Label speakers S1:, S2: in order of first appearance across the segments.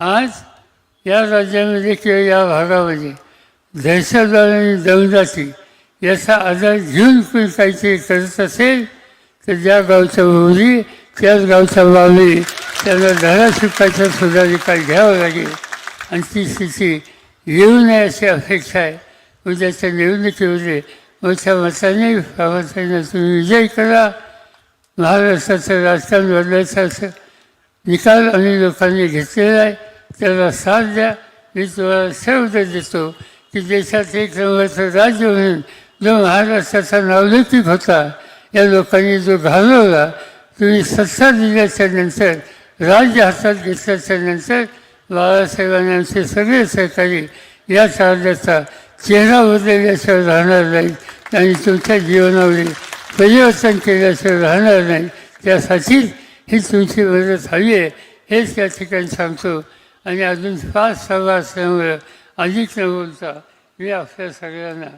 S1: आज या राज्यामध्ये किंवा या भागामध्ये दहशतवाद आणि दंगजाती याचा आधार घेऊन कोणी काहीतरी करत असेल तर ज्या गावच्या मुली त्याच गावच्या बाबी त्यांना धडा शिकायचा सुद्धा निकाल घ्यावा लागेल. आणि ती स्थिती येऊ नये अशी अपेक्षा आहे. उद्याच्या निवडणुकीमध्ये मोठ्या मताने बाबासाहेबांना तुम्ही विजय करा. महाराष्ट्राचं राजकारण बदलायचं असं निकाल आम्ही लोकांनी घेतलेला आहे. त्याला साथ द्या मी तुम्हाला सर्व देतो की देशात एक नंबरचं राज्य म्हणून जो महाराष्ट्राचा नावलौकिक होता या लोकांनी जो घालवला तुम्ही सत्ता दिल्याच्या नंतर राज्य हातात घेतल्याच्या नंतर बाळासाहेबांनी आमचे सगळे सहकारी या राज्याचा चेहरा बदलल्याशिवाय राहणार नाही आणि तुमच्या जीवनावरील परिवर्तन केल्याशिवाय राहणार नाही त्यासाठी ही तुमची मदत हवी आहे हेच या ठिकाणी सांगतो. आणि अजून पाच सभा असल्यामुळे अधिक न बोलता मी आपल्या सगळ्यांना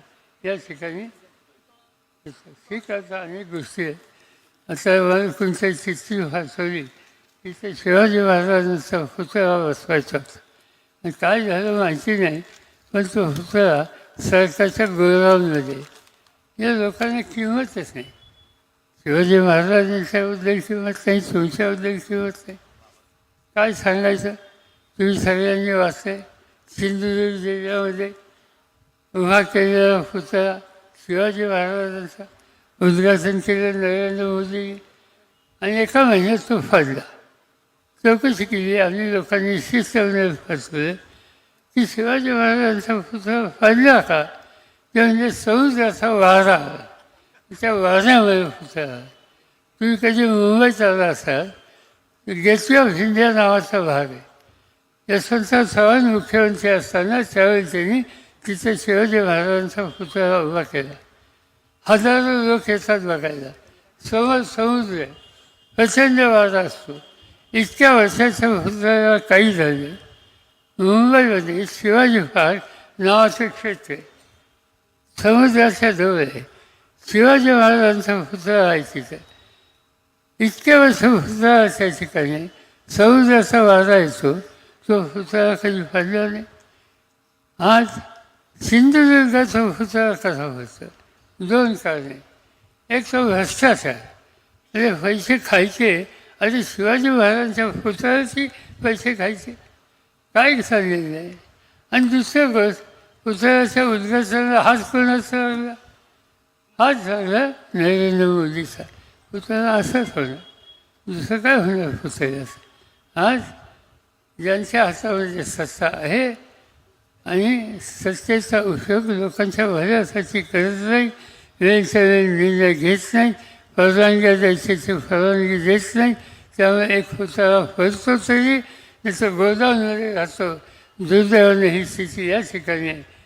S1: या ठिकाणी ठीक आता अनेक गोष्टी आहेत. आता मला कोणत्या चिठ्ठी वाचवली. तिथे शिवाजी महाराजांचा पुतळा बसवायचा होता. आणि काय झालं माहिती नाही पण तो पुतळा सरकारच्या गोळगावमध्ये या लोकांना किंमतच नाही. शिवाजी महाराजांच्याबद्दल किंमत नाही तुमच्याबद्दल किंमत नाही. काय सांगायचं? मी सगळ्यांनी वाचते सिंधुदुर्ग जिल्ह्यामध्ये उभा केलेला पुतळा शिवाजी महाराजांचा उद्घाटन केलं नरेंद्र मोदी आणि एका महिन्यात तो फाडला. चौकशी केली आम्ही लोकांनी शिस्तवणे फसवलं की शिवाजी महाराजांचा पुतळा फाडला का? ते म्हणजे समुद्राचा वारा त्या वाऱ्यामध्ये पुतळा तुम्ही कधी मुंबईत आला असाल गेटवे ऑफ इंडिया नावाचा भाग आहे. यशवंतराव चव्हाण मुख्यमंत्री असताना त्यावेळी त्यांनी तिथे शिवाजी महाराजांचा पुतळा उभा केला. हजारो लोक येतात बघायला. समोर समुद्र आहे प्रचंड वारा असतो. इतक्या वर्षाच्या पुतळ्याला काही झाले मुंबईमध्ये शिवाजी पार्क नावाचं क्षेत्र आहे. समुद्राच्या जवळ आहे शिवाजी महाराजांचा पुतळा आहे तिथे. इतक्या वर्ष पुतळा त्या ठिकाणी समुद्राचा वारा येतो. तो पुतळा कधी पडला नाही आज सिंधुदुर्गाचा पुतळा कसा होतं. दोन कारणे एक तो भ्रष्टाचार. म्हणजे पैसे खायचे. आणि शिवाजी महाराजांच्या पुतळ्याचे पैसे खायचे. काय चाललेलं आहे आणि दुसरं गोष्ट पुतळ्याच्या उद्घाटनाला हात कोणाचा लागला हाच झाला नरेंद्र मोदीचा. पुतळा असंच होणार. दुसरं काय होणार पुतळ्याचं आज ज्यांच्या हातामध्ये सत्ता आहे आणि सत्तेचा उपयोग लोकांच्या भल्यासाठी करत नाही वेळच्या वेळ निर्णय घेत नाही परवानग्या द्यायची ती परवानगी देत नाही त्यामुळे एक पुतळा फरतो तरी त्याचं गोदावरीमध्ये राहतो. दुर्दैवाने ही स्थिती या ठिकाणी आहे.